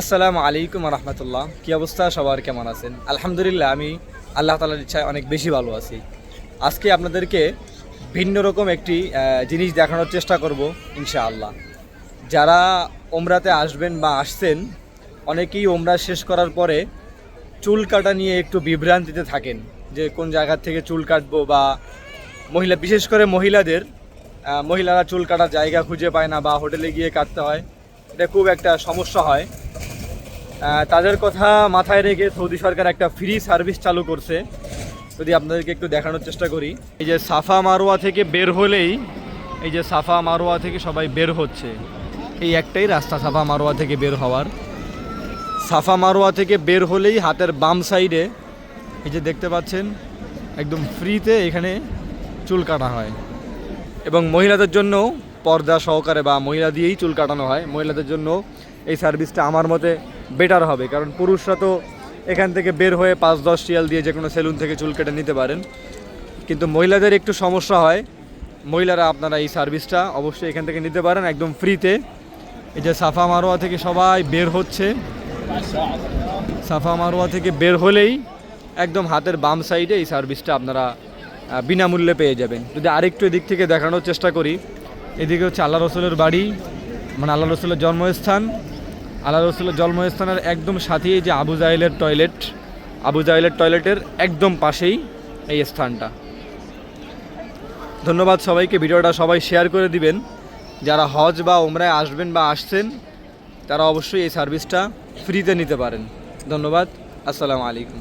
আসসালামু আলাইকুম রহমতুল্লাহ। কী অবস্থা? সবার কেমন আছেন? আলহামদুলিল্লাহ, আমি আল্লাহ তালার ইচ্ছায় অনেক বেশি ভালো আছি। আজকে আপনাদেরকে ভিন্ন রকম একটি জিনিস দেখানোর চেষ্টা করব, ইনশাআল্লাহ। যারা ওমরাতে আসবেন বা আসছেন, অনেকেই ওমরা শেষ করার পরে চুল কাটা নিয়ে একটু বিভ্রান্তিতে থাকেন, যে কোন জায়গা থেকে চুল কাটবো বা মহিলা, বিশেষ করে মহিলাদের মহিলারা চুল কাটার জায়গা খুঁজে পায় না বা হোটেলে গিয়ে কাটতে হয়। এটা খুব একটা সমস্যা হয়। তাদের কথা মাথায় রেখে সৌদি সরকার একটা ফ্রি সার্ভিস চালু করছে। যদি আপনাদেরকে একটু দেখানোর চেষ্টা করি, এই যে সাফা মারোয়া থেকে বের হলেই, এই যে সাফা মারোয়া থেকে সবাই বের হচ্ছে। এই একটাই রাস্তা সাফা মারোয়া থেকে বের হওয়ার। সাফা মারোয়া থেকে বের হলেই হাতের বাম সাইডে এই যে দেখতে পাচ্ছেন, একদম ফ্রিতে এখানে চুল কাটা হয়। এবং মহিলাদের জন্য পর্দা সহকারে বা মহিলা দিয়েই চুল কাটানো হয়, মহিলাদের জন্য এই সার্ভিসটা আমার মতে বেটার হবে। কারণ পুরুষরা তো এখান থেকে বের হয়ে পাঁচ, দশ রিয়াল দিয়ে যে কোনো সেলুন থেকে চুল কেটে নিতে পারেন। কিন্তু মহিলাদের একটু সমস্যা হয়। মহিলারা আপনারা এই সার্ভিসটা অবশ্যই এখান থেকে নিতে পারেন একদম ফ্রিতে এই যে সাফা মারোয়া থেকে সবাই বের হচ্ছে। সাফা মারোয়া থেকে বের হলেই একদম হাতের বাম সাইডে এই সার্ভিসটা আপনারা বিনামূল্যে পেয়ে যাবেন। যদি আরেকটু এদিক থেকে দেখানোর চেষ্টা করি এদিকে হচ্ছে আল্লাহ রসুলের বাড়ি মানে আল্লাহ রসুলের জন্মস্থান। আল্লাহ রসুলের জন্মস্থানের একদম সাথেই যে আবু জাহেলের টয়লেট আবু জাহেলের টয়লেটের একদম পাশেই এই স্থানটা। ধন্যবাদ সবাইকে, ভিডিওটা সবাই শেয়ার করে দিবেন। যারা হজ বা ওমরায় আসবেন বা আসছেন, তারা অবশ্যই এই সার্ভিসটা ফ্রিতে নিতে পারেন। ধন্যবাদ, আসসালামু আলাইকুম।